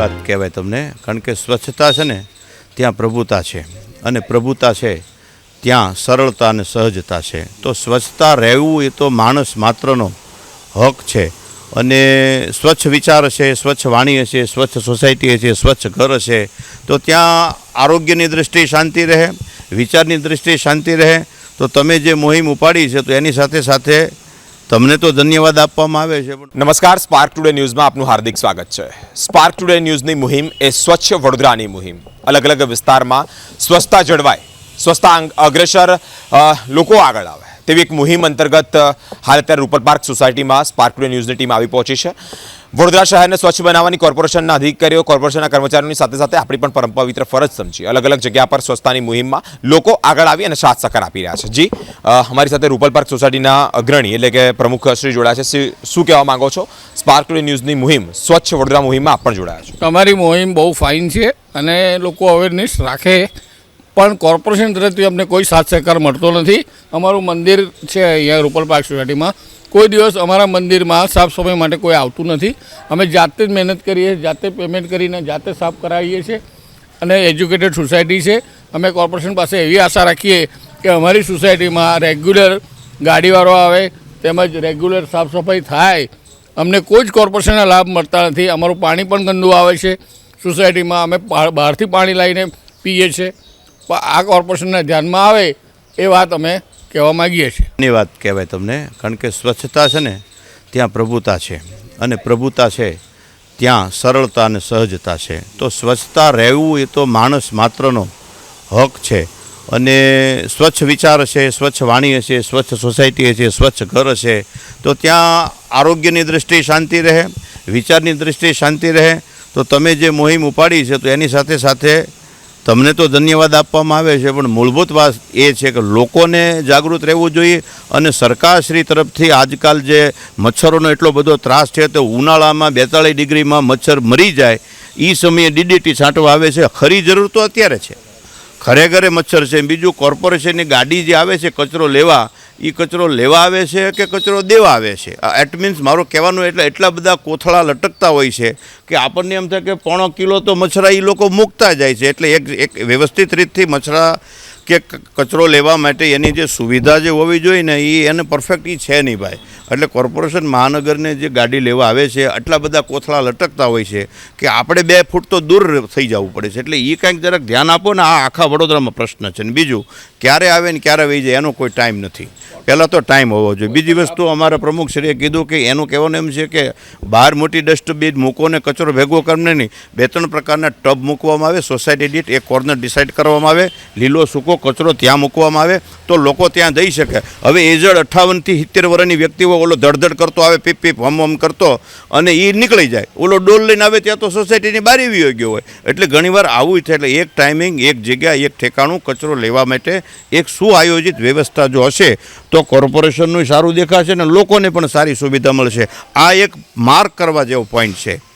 વાત કહેવાય તમને, કારણ કે સ્વચ્છતા છે ને, ત્યાં પ્રભુતા છે. અને પ્રભુતા છે, ત્યાં સરળતા અને સહજતા છે. તો સ્વચ્છતા રહેવું એ તો માણસ માત્રનો હક છે. અને સ્વચ્છ વિચાર હશે, સ્વચ્છ વાણી હશે, સ્વચ્છ સોસાયટી હશે, સ્વચ્છ ઘર હશે, તો ત્યાં આરોગ્યની દૃષ્ટિએ શાંતિ રહે, વિચારની દૃષ્ટિએ શાંતિ રહે, તો તમે જે મુહિમ ઉપાડી છે, તો એની સાથે સાથે તમને તો ધન્યવાદ આપવામાં આવે છે નમસ્કાર સ્પાર્ક ટુડે ન્યૂઝમાં આપનું હાર્દિક સ્વાગત છે. સ્પાર્ક ટુડે ન્યૂઝની મુહિમ એ સ્વચ્છ વડોદરાની મુહિમ. અલગ અલગ વિસ્તારમાં સ્વચ્છતા જળવાય, સ્વચ્છતા અગ્રેસર લોકો આગળ આવે. તેવી એક મુહિમ અંતર્ગત હાલ અત્યારે રૂપલ પાર્ક સોસાયટીમાં સ્પાર્ક ટુડે ન્યૂઝની ટીમ આવી પહોંચી છે. વડોદરા શહેરને સ્વચ્છ બનાવવાની કોર્પોરેશનના અધિકારીઓ, કોર્પોરેશનના કર્મચારીઓની સાથે સાથે આપણી પણ પરમ પવિત્ર ફરજ સમજી. અલગ અલગ જગ્યા પર સ્વચ્છતાની મુહિમમાં લોકો આગળ આવી અને સાથ સહકાર આપી રહ્યા છે. જી અમારી સાથે રૂપલ પાર્ક સોસાયટીના અગ્રણી એટલે કે પ્રમુખ શ્રી જોડાયા છે. શું કહેવા માંગો છો? સ્પાર્ક ન્યૂઝની મુહિમ, સ્વચ્છ વડોદરા મુહિમમાં આપ પણ જોડાયા છો. તમારી મુહિમ બહુ ફાઇન છે અને લોકો અવેરનેસ રાખે. પણ કોર્પોરેશન તરફથી અમને કોઈ સાથ સહકાર મળતો નથી. અમારું મંદિર છે અહીંયા રૂપલ પાર્ક સોસાયટીમાં. કોઈ દિવસ અમારા મંદિરમાં સાફ સફાઈ માટે કોઈ આવતું નથી. અમે જાતે જ મહેનત કરીએ, જાતે પેમેન્ટ કરીને જાતે સાફ કરાવીએ છીએ અને એજ્યુકેટેડ સોસાયટી છે. અમે કોર્પોરેશન પાસે એવી આશા રાખીએ કે અમારી સોસાયટીમાં રેગ્યુલર ગાડીવાળો આવે, તેમજ રેગ્યુલર સાફ સફાઈ થાય. અમને કોઈ જ કોર્પોરેશનના લાભ મળતા નથી. અમારું પાણી પણ ગંદુ આવે છે. સોસાયટીમાં અમે બહારથી પાણી લાવીને પીએ છીએ. આ કોર્પોરેશનના ધ્યાનમાં આવે એ વાત અમે કહેવા માગીએ છીએ. એની વાત કહેવાય તમને, કારણ કે સ્વચ્છતા છે ને, ત્યાં પ્રભુતા છે. અને પ્રભુતા છે, ત્યાં સરળતા અને સહજતા છે. તો સ્વચ્છતા રહેવું એ તો માણસ માત્રનો હક છે. અને સ્વચ્છ વિચાર હશે, સ્વચ્છ વાણી હશે, સ્વચ્છ સોસાયટી હશે, સ્વચ્છ ઘર હશે, તો ત્યાં આરોગ્યની દૃષ્ટિએ શાંતિ રહે, વિચારની દૃષ્ટિએ શાંતિ રહે. તો તમે જે મુહિમ ઉપાડી છે, તો એની સાથે સાથે તમને તો ધન્યવાદ આપવામાં આવે છે, પણ મૂળભૂત વાત એ છે કે લોકોને જાગૃત રહેવું જોઈએ અને સરકારશ્રી તરફથી આજકાલ જે મચ્છરોનો એટલો બધો ત્રાસ છે તો ઉનાળામાં બેતાળીસ ડિગ્રીમાં મચ્છર મરી જાય એ સમયે ડીડીટી છાંટવા આવે છે, ખરી જરૂર તો અત્યારે છે. ઘરે મચ્છર છે. બીજું કોર્પોરેશનની ગાડી જે આવે છે, કચરો લેવા એ કચરો લેવા આવે છે કે કચરો દેવા આવે છે? એટ મીન્સ મારું કહેવાનું એટલે એટલા બધા કોથળા લટકતા હોય છે કે આપણને એમ થાય કે પોણો કિલો તો મચ્છરા એ લોકો મૂકતા જાય છે. એટલે એક એક વ્યવસ્થિત રીતથી મચ્છરા કે કચરો લેવા માટે એની જે સુવિધા જે હોવી જોઈએ ને એ એને પરફેક્ટ એ છે નહીં ભાઈ. એટલે કોર્પોરેશન મહાનગરને જે ગાડી લેવા આવે છે, આટલા બધા કોથળા લટકતા હોય છે કે આપણે બે ફૂટ તો દૂર થઈ જવું પડે છે. એટલે એ કાંઈક જરાક ધ્યાન આપો ને, આ આખા વડોદરામાં પ્રશ્ન છે. ને બીજું, ક્યારે આવે ને ક્યારે વહી જાય એનો કોઈ ટાઈમ નથી. પહેલાં તો ટાઈમ હોવો જોઈએ. બીજી વસ્તુ અમારા પ્રમુખશ્રીએ કીધું કે એનું કહેવાનું એમ છે કે બહાર મોટી ડસ્ટબિન મૂકો ને કચરો ભેગો કરીને નહીં. બે ત્રણ પ્રકારના ટબ મૂકવામાં આવે સોસાયટી દીઠ એક કોર્નર ડિસાઇડ કરવામાં આવે, લીલો સૂકો કચરો ત્યાં મૂકવામાં આવે તો લોકો ત્યાં જઈ શકે. હવે એજડ અઠ્ઠાવનથી સિત્તેર વર્ષની વ્યક્તિઓ ઓલો ધડધડ કરતો આવે, પીપ પીપ, હમ હમ કરતો અને એ નીકળી જાય. ઓલો ડોલ લઈને આવે ત્યાં તો સોસાયટીની બારી એવી ગયો હોય. એટલે ઘણીવાર આવું થાય એટલે એક ટાઈમિંગ એક જગ્યા, એક ઠેકાણું કચરો લેવા માટે એક સુઆયોજિત વ્યવસ્થા જો હશે તો કોર્પોરેશનનું સારું દેખાશે ને લોકોને પણ સારી સુવિધા મળશે. આ એક માર્ક કરવા જેવો પોઈન્ટ છે.